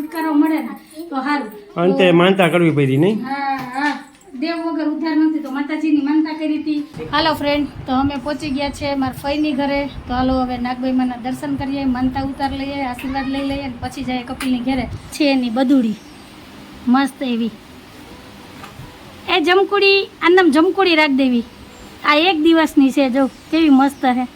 છુટકારો મળે ને તો સારું અંતે માનતા કરવી પડી નહીં? હા હા. દેવ વગર ઉધાર નથી તો માતાજીની માનતા કરી હતી. હાલો ફ્રેન્ડ તો અમે પહોંચી ગયા છે મારા ફઈની ઘરે. તો હાલો હવે નાગભાઈમાના દર્શન કરીએ માનતા ઉતાર લઈએ આશીર્વાદ લઈ લઈએ અને પછી જાય કપિલની ઘરે. છે એની બધુડી મસ્ત એવી. એ જમકુડી આનામ જમકુડી રાખ દેવી. આ એક દિવસની છે જો કેવી મસ્ત છે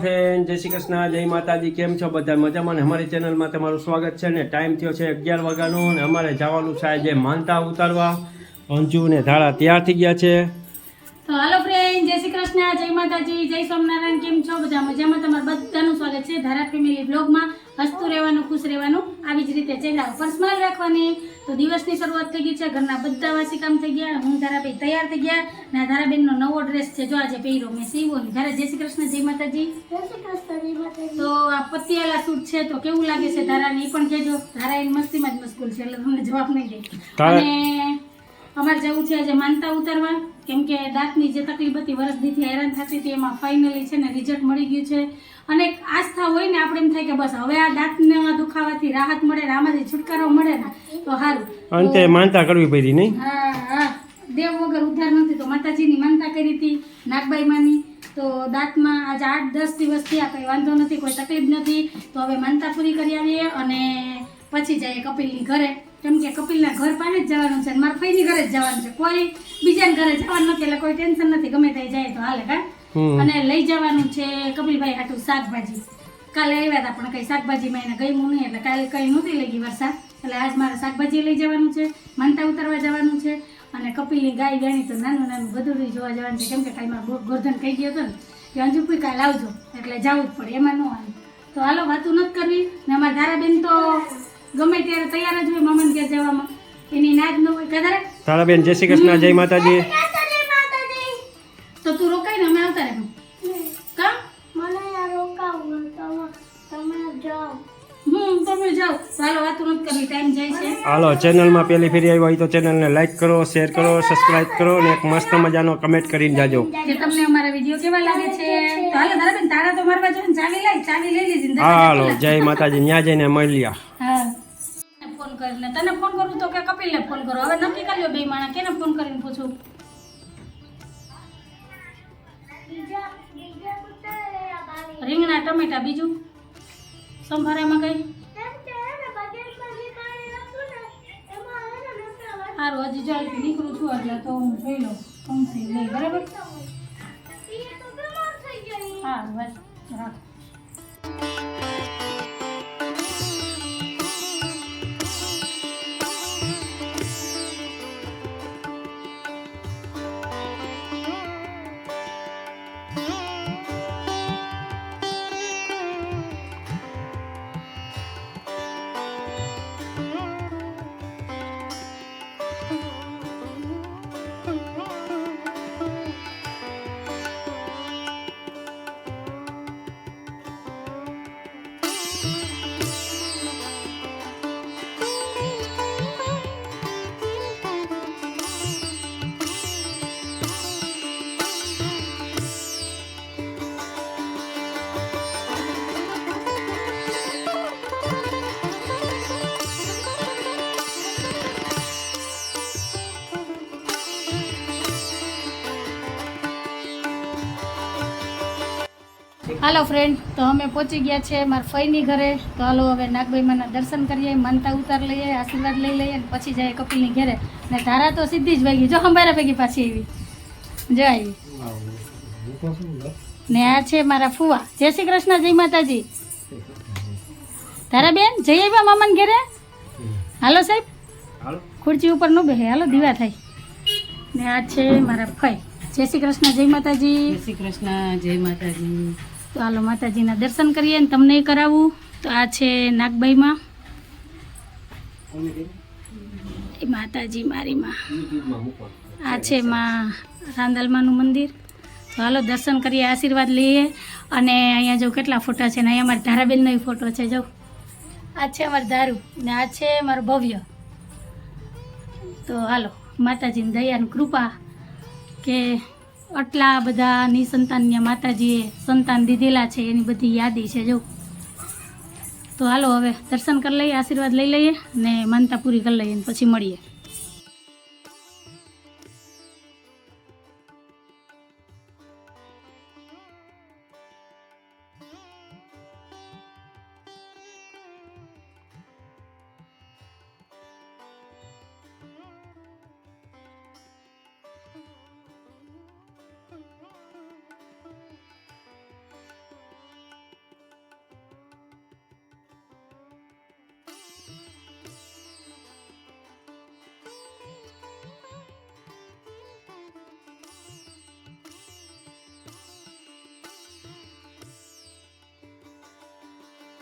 ફ્રેન્ડ, જય શ્રી કૃષ્ણ, જય માતાજી, કેમ છો બધા? મજામાં અમારી ચેનલમાં તમારું સ્વાગત છે ને? ટાઈમ થયો છે અગિયાર વાગ્યાનો ને અમારે જવાનું છે આજે માનતા ઉતારવા. અંજુ ને ધાળા તૈયાર થઈ ગયા છે. કૃષ્ણ જય માતાજી જય સ્વામિનારાયણ કેમ છો? બધા મજામાં? તમારું બધાનું સ્વાગત છે ધારા ફેમિલી બ્લોગમાં હસતું રહેવાનું ખુશ રહેવાનું આવી જ રીતે ચહેરા ઉપર સ્માઇલ રાખવાની. તો દિવસની શરૂઆત થઈ ગઈ છે ઘરના બધા વાસી કામ થઈ ગયા હું ધારાબેન તૈયાર થઈ ગયા. ને ધારાબેનનો નવો ડ્રેસ છે જો આજે પહેર્યો મેં સીવો ને ધારા જય શ્રી કૃષ્ણ જય માતાજી. તો આ પતિયાલા સૂટ છે તો કેવું લાગે છે ધારાને? એ પણ કહેજો. ધારા એની મસ્તીમાં જ મસ્કુલ છે એટલે તમને જવાબ નહીં દે. અને અમારે જવું છે આજે માનતા ઉતારવા. કેમ કે દાંતની જે તકલીફ હતી વર્ષ દીથી હેરાન થતી હતી એમાં ફાઇનલી છે ને રિઝલ્ટ મળી ગયું છે. અને આસ્થા હોય ને આપણે એમ થાય કે બસ હવે આ દાંતના દુખાવાથી રાહત મળે ને આમાંથી છુટકારો મળે ને તો સારું અંતે માનતા કરવી પડી નહીં? હા હા. દેવ વગર ઉદ્ધાર નથી તો માતાજીની માનતા કરી હતી નાગબાઈ માની તો દાંતમાં આજે આઠ દસ દિવસ થયા કંઈ વાંધો નથી કોઈ તકલીફ નથી. તો હવે માનતા પૂરી કરી આવીએ અને પછી જઈએ કપિલની ઘરે. કેમ કે કપિલના ઘર પાસે જ જવાનું છે મારા ફઈની ઘરે જ જવાનું છે. કોઈ બીજાના ઘરે જવાનું નથી એટલે કોઈ ટેન્શન નથી ગમે ત્યાં જાય તો હાલે કા અને લઈ જવાનું છે કપિલભાઈ હાટું શાકભાજી. કાલે આવ્યા હતા પણ કઈ શાકભાજીમાં એને ગયું નહીં એટલે કાલે કઈ નહોતી લઈ ગઈ વરસાદ. એટલે આજ મારે શાકભાજી લઈ જવાનું છે માનતા ઉતારવા જવાનું છે અને કપિલની ગાય ગાણી તો નાનું નાનું ગધુડી જોવા જવાનું છે. કેમ કે કાંઈ ગોર્ધન કહી ગયો હતો ને કે કોઈ કાલે આવજો એટલે જવું જ પડે એમાં ન આવે. તો હાલો વાતું નથી કરવી ને અમારા ધારાબેન તો ગમે ત્યારે તૈયાર જ હોય મામાને ઘેર જવામાં. એની નાદ ન હોય કદાચ તારાબેન જય શ્રી કૃષ્ણ જય માતાજી. તો તું રોકાઈ ને અમે આવતા રહેવું કા? રોકાવું તમે જાઓ. ચાલો વાતું નથી કરવી ટાઈમ જાય છે. હાલો ચેનલમાં પહેલી ફેરી આવ્યો હોય તો ચેનલને લાઈક કરો શેર કરો સબસ્ક્રાઇબ કરો અને એક મસ્ત મજાનો કમેન્ટ કરીને જાજો. કે તમને અમારા વીડિયો કેવા લાગે છે? તો હાલો તારા તો મારવા જો ચાવી લઈ ચાવી લઈ લીધી હાલો જય માતાજી. ત્યાં જઈને મળ્યા. કરીને તને ફોન કરું તો કે કપિલને ફોન કરો. હવે નક્કી કર્યો બે માણા કેને ફોન કરીને પૂછું? રીંગણા ટમેટા બીજું? સંભારામાં કઈ? સારું હજી જાય નીકળું છું એટલે તો હું જોઈ લઉં. કમથી લઈ બરાબર? હા બસ રાખ. હાલો ફ્રેન્ડ તો અમે પહોંચી ગયા છે મારા ફઈની ઘરે. તો હાલો હવે નાગભાઈમાના દર્શન કરીએ માનતા ઉતાર લઈએ આશીર્વાદ લઈ લઈએ અને પછી જાય કપિલની ઘરે. ને ધારા તો સીધી જ વાગી. જો અંબારા ભેગી પાછી આવી. જો આવી. ને આ છે મારા ફુવા. જય શ્રી કૃષ્ણ જય માતાજી. તારા બેન જઈ આવ્યા મામાને ઘરે? હાલો સાહેબ. ખુરચી ઉપર ન બેસે. હાલો દીવા થાય. ને આ છે મારા ફઈ. જય શ્રી કૃષ્ણ જય માતાજી. જય શ્રી કૃષ્ણ જય માતાજી. તો હાલો માતાજીના દર્શન કરીએ ને તમને કરાવું. તો આ છે નાગબાઈમાં. એ માતાજી મારી માં. આ છે માં રાંદલમાનું મંદિર. તો હાલો દર્શન કરીએ આશીર્વાદ લઈએ. અને અહીંયા જો કેટલા ફોટા છે ને અહીંયા અમારી ધારાબેનનો ફોટો છે જો. આ છે અમારું ધારું ને આ છે મારું ભવ્ય. તો હાલો માતાજીની દયાની કૃપા. કે આટલા બધા નિસંતાનને માતાજીએ સંતાન દીધેલા છે એની બધી યાદી છે, જો. તો હાલો હવે દર્શન કરી લઈએ, આશીર્વાદ લઈ લઈએ ને માનતા પૂરી કરી લઈએ પછી મળીએ.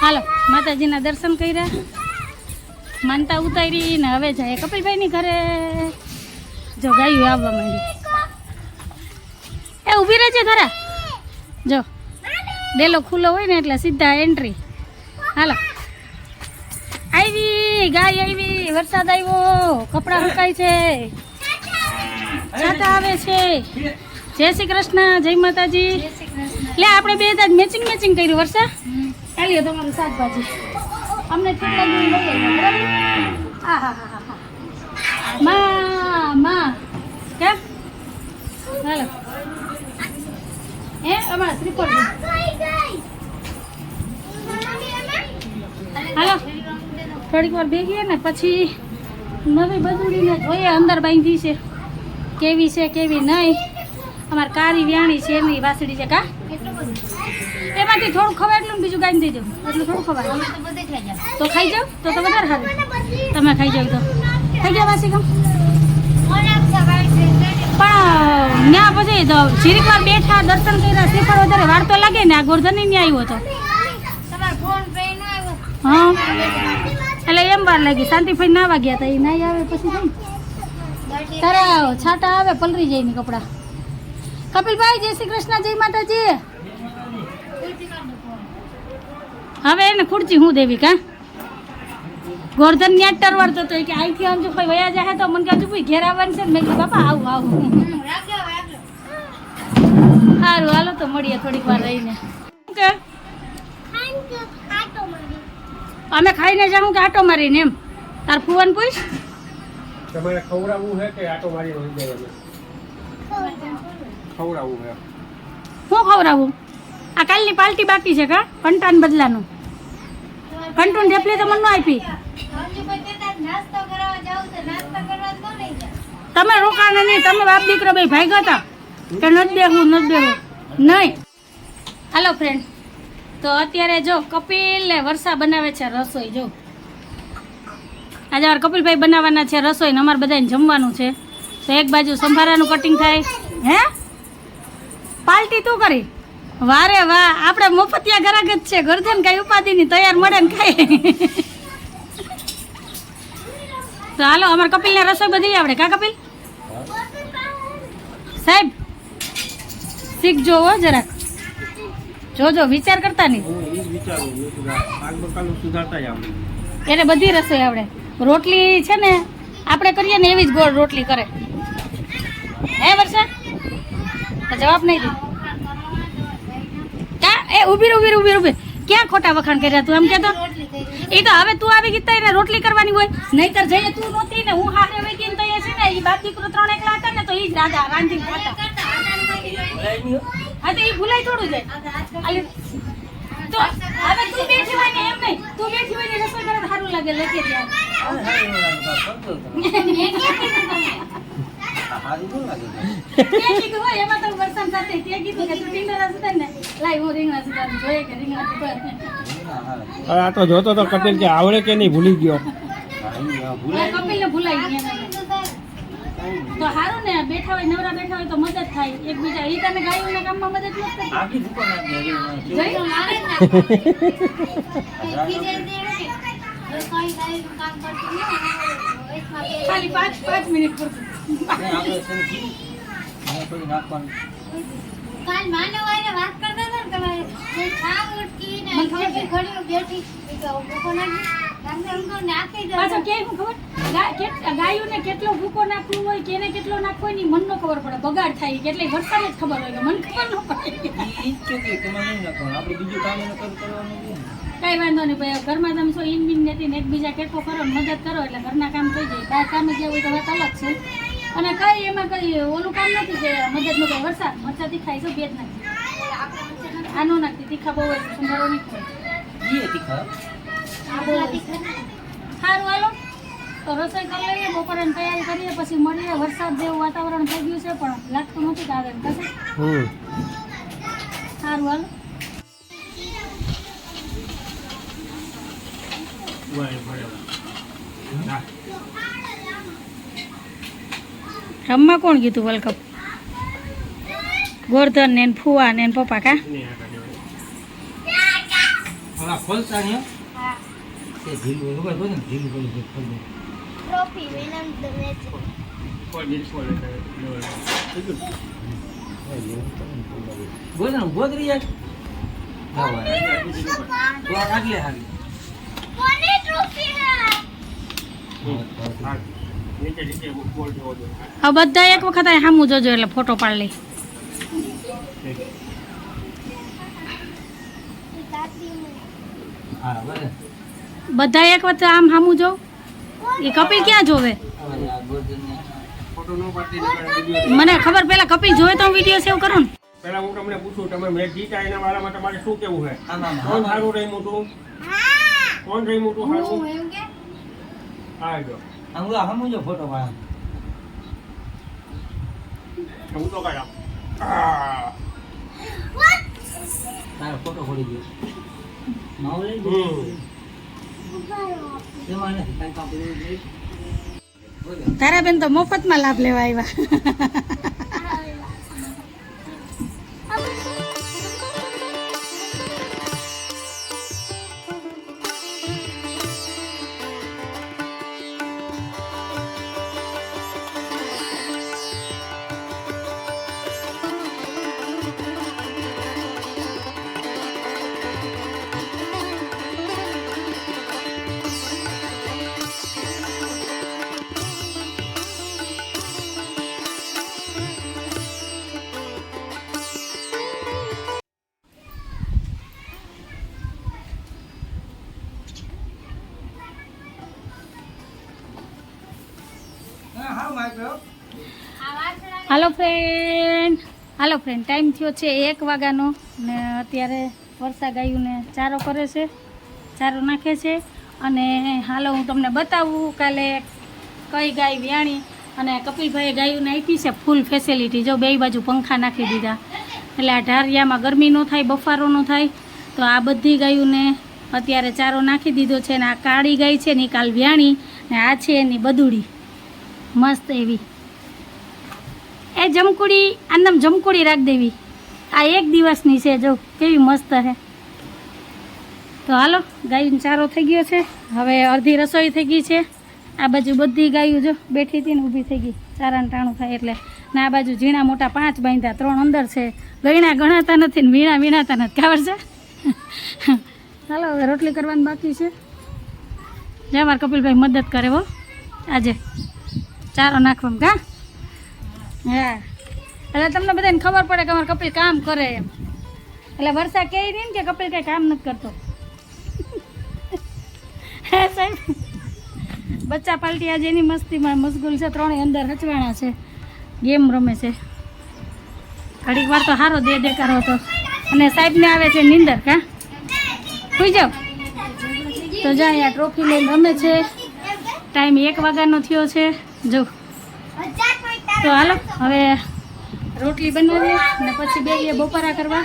હાલો માતાજીના દર્શન કર્યા. માનતા ઉતારી ને હવે જાય કપિલભાઈની ઘરે. જો ગાયું આવવા માંડી. એ ઊભી રહેજે ખરા. જો ડેલો ખુલ્લો હોય ને એટલે સીધા એન્ટ્રી હાલો. આવી ગાય આવી વરસાદ આવ્યો. કપડાં સુકાય છે. છાતા આવે છે. જય શ્રી કૃષ્ણ જય માતાજી. લે આપણે બે તાજ મેચિંગ મેચિંગ કર્યું ચાલીએ તમારું શાકભાજી. અમને કેટલા દૂર લઈ બરાબર? હા હા હા હા. માં માં. કેમ? હાલો. એ અમારા શ્રીફળ હાલો. થોડીક વાર ભેગીએ ને પછી નવી બદુડીને જોઈએ અંદર બાંધી છે. કેવી છે, કેવી નહીં. અમારે કારી વ્યાણી છે એની વાસળી છે, કા? એમાંથી થોડું ખવાય એટલું ને બીજું ગાઈ દેજો એટલું થોડું ખવાય. તો ખાઈ જાવ તો તો વધારે સારું. તમે ખાઈ જાવ તો. ખાઈ જાવ વાસી ગમ પણ ત્યાં પછી તો જીરીક વાર બેઠા દર્શન કર્યા શ્રીફળ વધારે વાર તો લાગે ને આ ગોરધન ને આવ્યો હતો. હા. એટલે એમ વાર લાગી. શાંતિભાઈ ના વાગ્યા હતા એ ના આવે પછી થઈ તારા છાટા આવે પલરી જાય ને કપડા. કપિલભાઈ જય શ્રી કૃષ્ણ જય માતાજી. હવે એને ખુરચી હું દેવી કા? ગોરધન ન્યા જ તો હતો કે અહીંથી જો કોઈ વયા જાય તો મને કે અંજુ ભાઈ ઘેર આવવાનું છે ને મેં કીધું બાપા આવું આવું. સારું હાલો તો મળીએ થોડીક વાર રહીને. કે? અમે ખાઈને જાઉં કે આટો મારીને એમ? તાર ફુવન પૂછ. તમારે ખવડાવવું છે કે આટો મારી હોય જાય ખવડાવવું છે હું ખવડાવું? આ કાલની પાર્ટી બાકી છે કા? કંટાન બદલાનું. કંટુન ઢેપલી તો મને ન આપી. તમે રોકાણ નહીં તમે બાપ દીકરો બે ભાઈ હતા. કે નથી બેહવું નથી બેહવું. નહીં. હાલો ફ્રેન્ડ તો અત્યારે જો કપિલ ને વર્ષા બનાવે છે રસોઈ જો. આજે અમારે કપિલભાઈ બનાવવાના છે રસોઈ ને અમારે બધાને જમવાનું છે. તો એક બાજુ સંભારાનું કટિંગ થાય. હે? પાર્ટી તું કરી? વારે વાહ આપણે મફતિયા ઘરાક જ છે. ગરદન કઈ ઉપાધિની તૈયાર મળે ને ખાઈ તો હાલો અમારે કપિલને રસોઈ બધી આવડે. કા કપિલ? સાહેબ શીખજો હો જરાક. જોજો વિચાર કરતા નહીં. એને બધી રસોઈ આવડે. રોટલી છે ને આપણે કરીએ ને એવી જ ગોળ રોટલી કરે. હે વર્ષા? જવાબ નહીં દે. કા એ ઊભી ઊભી ઊભી રહે, ક્યાં ખોટા વખાણ કર્યા તું? એમ કહેતો? એ તો હવે તું આવી ગઈ એને રોટલી કરવાની હોય. નહીતર જઈએ તું નહોતી ને હું હારે વહી ગઈ ને તો એ છે ને એ બાપ દીકરો ત્રણ એકલા હતા ને તો એ જ રાજા રાંધી ખાતા. હા તો એ ભૂલાય થોડું જાય તો હવે તું બેઠી હોય ને એમ નહીં. તું બેઠી હોય ને રસોઈ કરે સારું લાગે લેકે ત્યાં તે કીધું હોય એમાં તો વરસાદ સાથે તે કીધું કે તું રીંગણા સુધાર ને. આ તો જોતો તો કપિલ કે આવડે કે નહીં ભૂલી ગયો. કપિલ ને ભૂલાઈ ગયા તો સારું ને બેઠા હોય નવરા બેઠા હોય તો મદદ થાય. એકબીજા એ તમે ગાયોના કામમાં મદદ નથી? ખાલી પાંચ પાંચ મિનિટ પૂરતું. કાલ માનવાને વાત કરતા હતા ને તમારે જે છાવ ને થોડી ઘડી બેઠી. ભૂકો નાખી તમને એમ કહું નાખી દો પાછો કે હું ખબર? ગા- ગાયોને કેટલો ભૂકો નાખવું હોય કેને કેટલો નાખવો હોયની મન નો ખબર પડે. બગાડ થાય કેટલી વરસાદ જ ખબર હોય મન ખબર ન પડે. ઈ જ કે કે નહીં નાખવાનું. આપણે બીજું કામ એને કરવાનું કઈ વાંધો નહીં ભાઈ. ઘરમાં તમે શું ઇન બીન નથી ને એકબીજા કેટલો કરો મદદ કરો એટલે ઘરના કામ થઈ જાય. બહાર કામે ગયા હોય તો વાત અલગ છે. અને કઈ એમાં કઈ ઓલું કામ નથી કે મદદનું કઈ વરસાદ મરચાથી ખાઈ છે ભેજ નાખી આનો નાખતી તીખા બહુ હોય તો સંભાળો નહીં ખાય. સારું હાલો. તો રસોઈ કરી લઈએ બપોરે તૈયારી કરીએ પછી મળીએ. વરસાદ જેવું વાતાવરણ થઈ ગયું છે પણ લાગતું નથી કે આવે એમ કશે સારું હાલો. રમવા કોણ કીધું વર્લ્ડ કપ ગોરધન ને ફુવા ને પપ્પા કા? આગલે ટ્રોફી હવે બધા એક વખત આ સામું જોજો એટલે ફોટો પાડી લઈ બધા એક વખત આમ સામું જો એ કપિલ ક્યાં જોવે? મને ખબર પેલા કપિલ જોવે તો હું વીડિયો સેવ કરું ને. પેલા હું તમને પૂછું તમે મેં જીતા એના વાળામાં તમારે શું કેવું છે? કોણ. સારું રહીમું તું કોણ રહીમું તું સારું હા જો. આમ ઓલા હમું ફોટો પાડે. હું તો કાઢા. તારો ફોટો ખોલી ગયો માવો લઈ ગયો. તારા બેન તો મફતમાં લાભ લેવા આવ્યા. હાલો ફ્રેન્ડ હાલો ફ્રેન્ડ ટાઈમ થયો છે એક વાગ્યાનો ને અત્યારે વરસા ગાયુંને ચારો કરે છે, ચારો નાખે છે. અને હાલો, હું તમને બતાવું કાલે કઈ ગાય વ્યાણી અને કપિલભાઈએ ગાયુંને આપી છે ફૂલ ફેસિલિટી જો બે બાજુ પંખા નાખી દીધા. એટલે આ ઢારિયામાં ગરમી ન થાય, બફારો ન થાય. તો આ બધી ગાયુંને અત્યારે ચારો નાખી દીધો છે ને આ કાળી ગાય છે ને કાલ વ્યાણી ને આ છે એની બદુડી. મસ્ત એવી. એ જમકુડી આમ જમકુડી રાખ દેવી. આ એક દિવસની છે, જો કેવી મસ્ત છે. તો હાલો ગાયું ચારો થઈ ગયો છે. હવે અડધી રસોઈ થઈ ગઈ છે. આ બાજુ બધી ગાયું જો બેઠી હતી ને ઊભી થઈ ગઈ. ચારાનું ટાણું થાય એટલે. ને આ બાજુ ઝીણા મોટા પાંચ બાંધ્યા, ત્રણ અંદર છે. ગયણા ગણાતા નથી ને વીણા વીણાતા નથી. ખબર છે? ચાલો હવે રોટલી કરવાની બાકી છે. જે મારા કપિલભાઈ મદદ કરે હો. આજે ચારો નાખવામાં કા હા. એટલે તમને બધાને ખબર પડે કે અમારે કપિલ કામ કરે એમ. એટલે વરસાદ કહે નહીં કે કપિલ કંઈ કામ નથી કરતો. હે સાહેબ? બચ્ચા પાલટી આજે એની મસ્તીમાં મશગુલ છે, ત્રણેય અંદર હચવાણા છે. ગેમ રમે છે. ઘડીક વાર તો સારો દે દેકારો હતો. અને સાહેબને આવે છે નીંદર, કા? સુઈ જાઓ. તો જા અહીંયા ટ્રોફી લઈને રમે છે. ટાઈમ એક વાગ્યાનો થયો છે. જો. તો હાલો, હવે રોટલી બનાવીએ અને પછી બેગીએ બપોરા કરવા.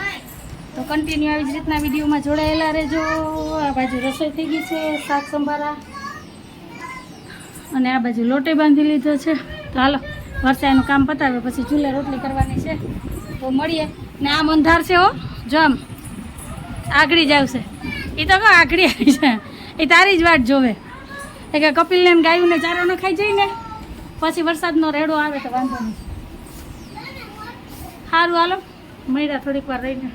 તો કન્ટિન્યુ આવી જ રીતના વિડીયોમાં જોડાયેલા રહેજો. આ બાજુ રસોઈ થઈ ગઈ છે, શાક સંભારા. અને આ બાજુ લોટે બાંધી લીધો છે. તો હાલો વરસાદનું કામ પતાવે, પછી ચૂલે રોટલી કરવાની છે. તો મળીએ. ને આમ અંધાર છે હો, જો આમ. આગળી જ આવશે. એ તો કહો, આગળી આવી છે. એ તારી જ વાટ જોવે. એ કે કપિલને ગાયું ને ચારો ન ખાઈ જાય ને. પછી વરસાદનો રેડો આવે તો વાંધો નહીં. સારું હાલો. મળ્યા થોડીક વાર રહીને.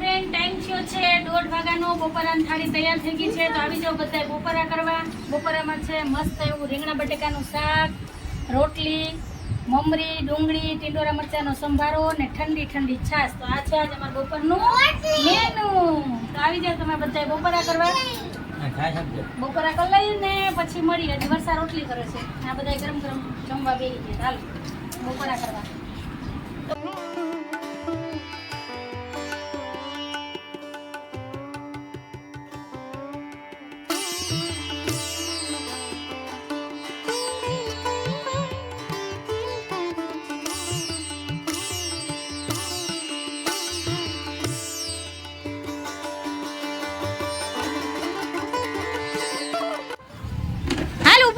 ફ્રેન્ડ ટાઈમ થયો છે. દોઢ વાગ્યાનો. બપોરાની થાળી તૈયાર થઈ છે. તો આવી જાઓ બધા બપોરા કરવા. બપોરામાં છે મસ્ત એવું રીંગણા બટેકાનું શાક, રોટલી મમરી ડુંગળી ટીંડોરા મરચાંનો સંભારો ને ઠંડી ઠંડી છાશ. તો આ છે આજે અમારા બપોરનું મેનુ. તો આવી જાઓ તમે બધા બપોરા કરવા. બપોરા કરી લઈએ ને પછી મળી હજી વરસાદ રોટલી કરે છે. આ બધા ગરમ ગરમ જમવા બેસી ગયા. હાલ બપોરા કરવા.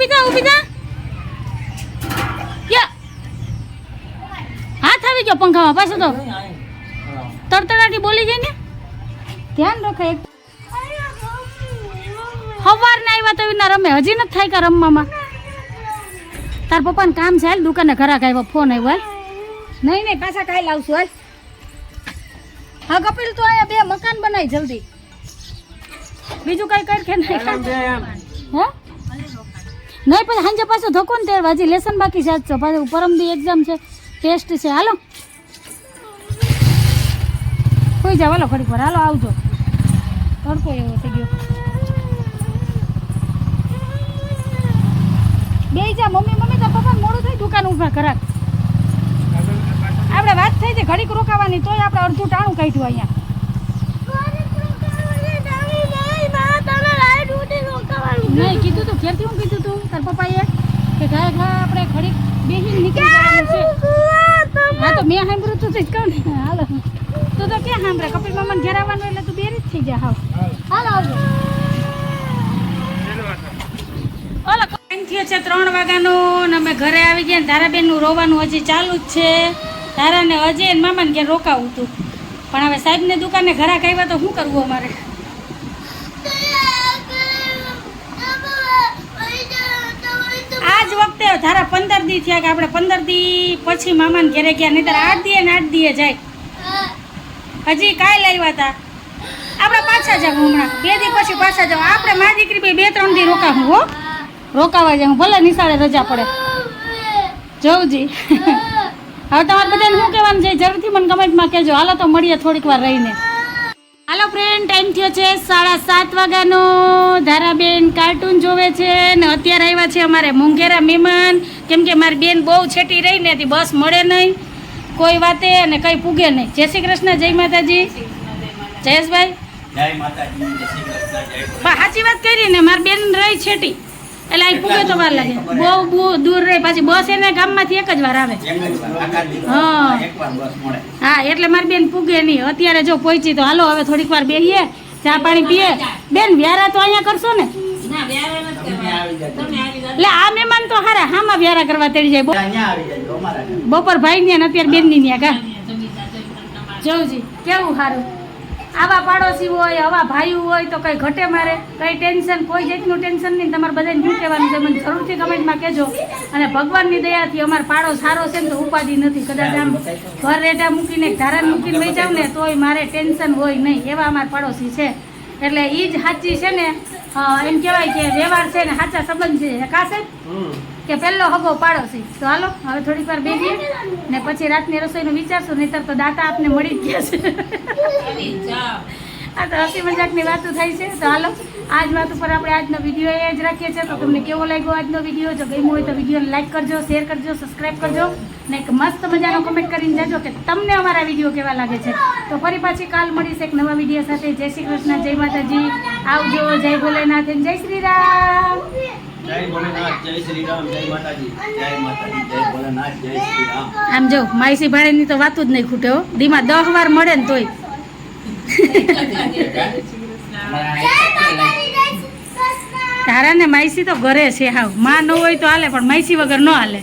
ઊભી થા ઊભી થા. યા. હાથ આવી ગયો પંખામાં પાછો તો. તડતડાટી બોલી જાય ને. ધ્યાન રાખો એક. હવાર ના આવ્યા તો વિના રમે હજી નથી થાય કે રમવામાં. તાર પપ્પાને કામ છે હાલ દુકાને ઘરાક આવ્યો ફોન આવ્યો હાલ. નહીં નહીં પાછા કાંઈ લાવશું હાલ. હા કપિલ તો અહીંયા બે મકાન બનાવી જલ્દી. બીજું કઈ કર કે નહીં હે? નહીં પછી સાંજે પાછો ધક્કો ને ત્યારે હજી લેસન બાકી છે આજ પરમ દી એક્ઝામ છે ટેસ્ટ છે. હાલો. કોઈ જાવ હાલો ઘડીક વાર. હાલો આવજો. તડકો એવો થઈ ગયો. બે જા મમ્મી મમ્મી તો પપ્પા મોડું થઈ દુકાન ઊભા કરાક. આપણે વાત થઈ છે ઘડીક રોકાવાની તોય આપણે અડધું ટાણું કાઢ્યું અહીંયા. નહીં ઘેરથી હું કીધું તું, તાર પપ્પાએ કે ઘા ઘા, આપણે ખડી બેહીને નીકળી જવાનું છે. હા, તો મેં સાંભળ્યું તું જ કહું ને. હાલો. તું તો ક્યાં સાંભળે? કપિલ મામાને ઘેર આવવાનું એટલે તું બેરી જ થઈ જા, હાવ. હાલો આવજો થયો છે ત્રણ વાગ્યાનો ને અમે ઘરે આવી ગયા ને ધારાબેનનું રોવાનું હજી ચાલુ જ છે. ધારાને એને મામાને ક્યાં રોકાવું હતું. પણ હવે સાહેબને દુકાને ઘરાક આવ્યા તો શું કરવું અમારે? આજ ધારા પંદર દી થયા કે આપણે પંદર દી પછી મામાને ઘેરે ગયા નહીં આઠ દીએ ને આઠ દીએ જાય. હજી કાંઈ લાવ્યા હતા આપણે પાછા જાવ હમણાં. બે દી પછી પાછા જાવ આપણે મારી દીકરી બે ત્રણ દી રોકાવું હો. રોકાવા જાઉં. ભલે નિશાળે રજા પડે. જવજી હવે તમારે બધાને શું કહેવાનું છે? જરૂરથી મને કમેન્ટમાં કહેજો. હાલો તો મળીએ થોડીક વાર રહીને. હાલો ફ્રેન્ડ ટાઈમ થયો છે સાડા સાત વાગ્યાનો. ધારાબેન કાર્ટૂન જોવે છે ને અત્યારે આવ્યા છે અમારે મોંઘેરા મહેમાન. કેમ કે મારી બેન બહુ છેટી રહી ને બસ મળે નહીં. કોઈ વાતે અને કંઈ પૂગે નહીં. જય શ્રી કૃષ્ણ જય માતાજી. જયેશભાઈ. સાચી વાત કરી ને મારી બેન રહી છેટી. એટલે અહીં પૂગે તો વાર લાગે. બહુ બહુ દૂર રહે પાછી બસ એને ગામમાંથી એક જ વાર આવે. હા. એટલે મારી બેન પૂગે નહીં. અત્યારે જો પહોંચી તો હાલો હવે થોડીક વાર બેહીએ ચા પાણી પીએ. બેન વ્યારા તો અહીંયા કરશો ને? એટલે આ મહેમાન તો હારા હામાં વ્યારા કરવા તેડી જાય. બો- અહીંયા આવી જજો અમારા ઘરે. બપોર ભાઈ ને અત્યારે બેનની ન્યા કા જોઉજી કેવું સારું આવા પાડોશી હોય, આવા ભાઈઓ હોય તો કઈ ઘટે મારે? કઈ ટેન્શન કોઈ જાતનું ટેન્શન નહીં. તમારે બધાને શું કહેવાનું છે, મને જરૂરથી કમેન્ટમાં કહેજો. અને ભગવાનની દયાથી અમારો પાડો સારો છે ને તો ઉપાધિ નથી. કદાચ આમ ઘર રેટા મૂકીને ધારા મૂકીને વહી જાવ ને, તોય મારે ટેન્શન હોય નહીં. એવા અમારા પાડોશી છે. એટલે એ જ સાચી છે ને એમ કહેવાય કે વ્યવહાર છે ને સાચા સંબંધ છે. કા. કે પહેલો હગો પાડોશી. તો હાલો, હવે થોડીક વાર બેસીએ ને પછી રાતની રસોઈનું વિચારશું, નહીતર તો દાતા આપને મળી જ ગયા છે. આ તો હસી મજાકની વાતો થાય છે. તો હાલો, આજ વાત ઉપર આપણે આજનો વીડિયો એ જ રાખીએ છીએ. તો તમને કેવો લાગ્યો આજનો વીડિયો? જો ગમ્યો હોય તો વિડીયોને લાઈક કરજો, શેર કરજો, સબસ્ક્રાઈબ કરજો. ને એક મસ્ત મજાનો કમેન્ટ કરીને જજો કે તમને અમારા વીડિયો કેવા લાગે છે. તો ફરી પાછી કાલ મળીશ એક નવા વીડિયો સાથે. જય શ્રી કૃષ્ણ, જય માતાજી. આવજો, જય ભોલેનાથ, જય શ્રી રામ. આમ જો માયસી ભાડેની તો વાતું જ નહીં ખૂટે હો. દીમાં દહ વાર મળે ને તોય. તારા ને માયસી તો ઘરે છે હાવ. માં ન હોય તો હાલે, પણ માયસી વગર ન હાલે.